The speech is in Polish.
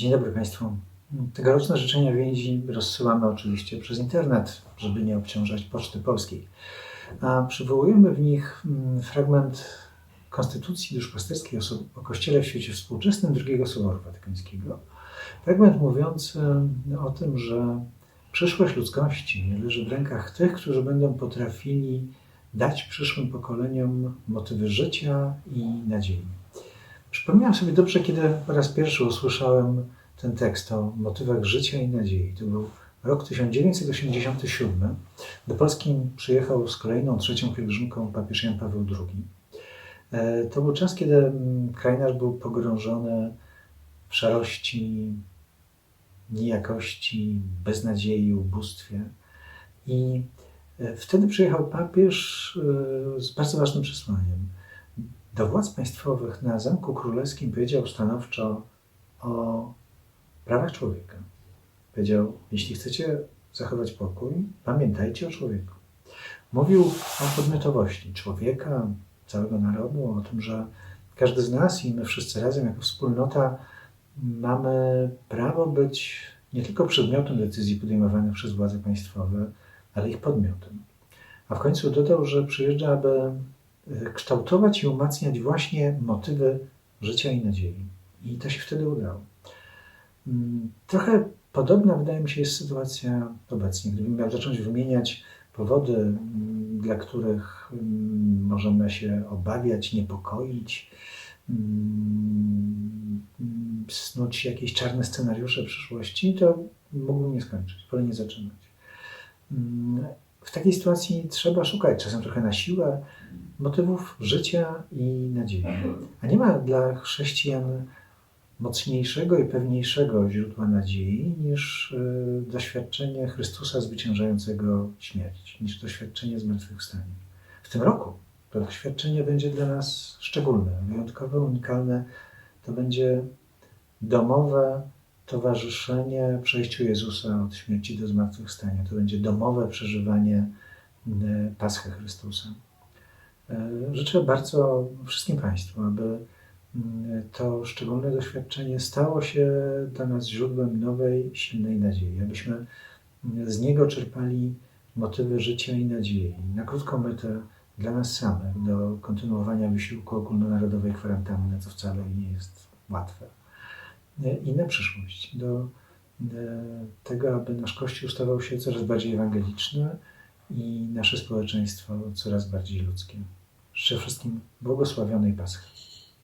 Dzień dobry Państwu. Tegoroczne życzenia więzi rozsyłamy oczywiście przez internet, żeby nie obciążać Poczty Polskiej. A przywołujemy w nich mm, fragment Konstytucji Duszpasterskiej o, Kościele w świecie współczesnym II Soboru Watykańskiego. Fragment mówiący o tym, że przyszłość ludzkości leży w rękach tych, którzy będą potrafili dać przyszłym pokoleniom motywy życia i nadziei. Przypomniałem sobie dobrze, kiedy po raz pierwszy usłyszałem ten tekst o motywach życia i nadziei. To był rok 1987. Do Polski przyjechał z kolejną, trzecią pielgrzymką papież Jan Paweł II. E, To był czas, kiedy mm, kraj nasz był pogrążony w szarości, niejakości, beznadziei, ubóstwie. I e, wtedy przyjechał papież e, z bardzo ważnym przesłaniem. Do władz państwowych na Zamku Królewskim powiedział stanowczo o prawach człowieka. Powiedział, jeśli chcecie zachować pokój, pamiętajcie o człowieku. Mówił o podmiotowości człowieka, całego narodu, o tym, że każdy z nas i my wszyscy razem jako wspólnota mamy prawo być nie tylko przedmiotem decyzji podejmowanych przez władze państwowe, ale ich podmiotem. A w końcu dodał, że przyjeżdża, aby kształtować i umacniać właśnie motywy życia i nadziei. I to się wtedy udało. Mm, Trochę podobna wydaje mi się jest sytuacja obecnie. Gdybym miał zacząć wymieniać powody, mm, dla których mm, możemy się obawiać, niepokoić, snuć jakieś czarne scenariusze przyszłości, to mógłbym nie skończyć, wolę nie zaczynać. W takiej sytuacji trzeba szukać, czasem trochę na siłę, motywów życia i nadziei. A nie ma dla chrześcijan mocniejszego i pewniejszego źródła nadziei niż y, doświadczenie Chrystusa zwyciężającego śmierć, niż doświadczenie zmartwychwstania. W tym roku to doświadczenie będzie dla nas szczególne, wyjątkowe, unikalne. To będzie domowe towarzyszenie przejściu Jezusa od śmierci do zmartwychwstania. To będzie domowe przeżywanie y, Paschy Chrystusa. Y, Życzę bardzo wszystkim Państwu, aby mm, to szczególne doświadczenie stało się dla nas źródłem nowej, silnej nadziei, abyśmy z niego czerpali motywy życia i nadziei, na krótką metę dla nas samych, do kontynuowania wysiłku ogólnonarodowej kwarantanny, co wcale nie jest łatwe, i na przyszłość, do e, tego, aby nasz Kościół stawał się coraz bardziej ewangeliczny i nasze społeczeństwo coraz bardziej ludzkie. Życzę wszystkim błogosławionej Paschy.